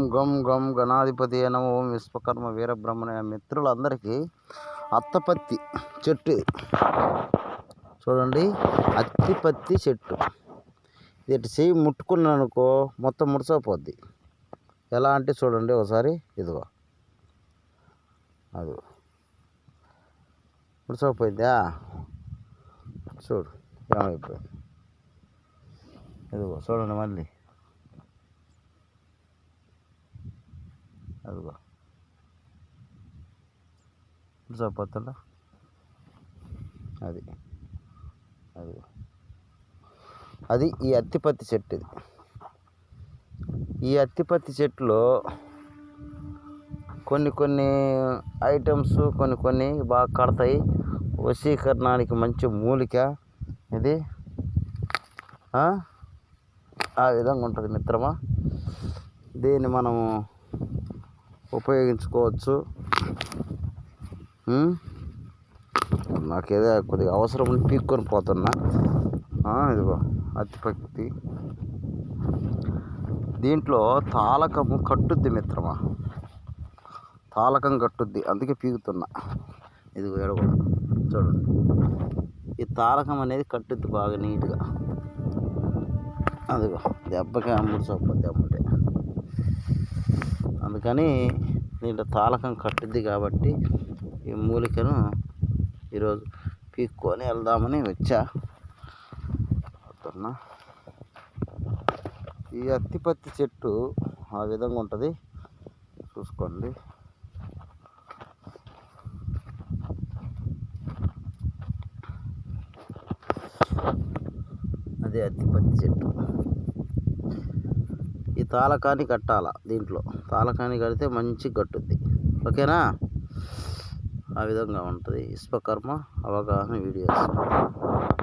ఓం గం గం గణాధిపతి నమ ఓం విశ్వకర్మ వీరబ్రహ్మణ మిత్రులందరికీ అత్తపత్తి చెట్టు. చూడండి అత్తిపత్తి చెట్టు. ఇటు చేయి ముట్టుకున్నాను అనుకో మొత్తం ముడిసోపోద్ది ఎలా అంటే చూడండి ఒకసారి ఇదిగో. అది ముడిసోపోయిందా చూడు ఏమైపోయింది? ఇదిగో చూడండి మళ్ళీ. అదిగో. ముడిసోపోతుందా అది. అది. అది ఈ అత్తిపత్తి చెట్టు ఇది. ఈ అత్తిపత్తి చెట్టులో కొన్ని కొన్ని ఐటమ్స్ కొన్ని కొన్ని బాగా కడతాయి. వశీకరణానికి మంచి మూలిక. ఇది ఆ విధంగా ఉంటుంది మిత్రమా. దీన్ని మనము ఉపయోగించుకోవచ్చు. నాకేదో కొద్దిగా అవసరం ఉండి పీక్కొని పోతున్నా. ఇదిగో అతిపక్తి. దీంట్లో తాళకము కట్టుద్ది మిత్రమా? తాళకం కట్టుద్ది. అందుకే పీకుతున్నా. ఇదిగో ఎడగ చూడండి. ఈ తాళకం అనేది కట్టుద్ది బాగా నీట్గా. అదిగో. దెబ్బకి అమ్ముడు సొప్పద్ది అమ్ముంటే అందుకని దీంట్లో తాళకం కట్టుద్ది కాబట్టి ఈ మూలికను ఈరోజు పీక్కొని వెళ్దామని వచ్చా. అవుతున్నా ఈ అత్తిపత్తి చెట్టు ఆ విధంగా ఉంటుంది. చూసుకోండి. అదే అత్తిపత్తి చెట్టు. తాలకాని కట్టాల దీంట్లో? తాలకాని కడితే మంచి కట్టుద్ది ఓకేనా? ఆ విధంగా ఉంటుంది. విశ్వకర్మ అవగాహన వీడియోస్.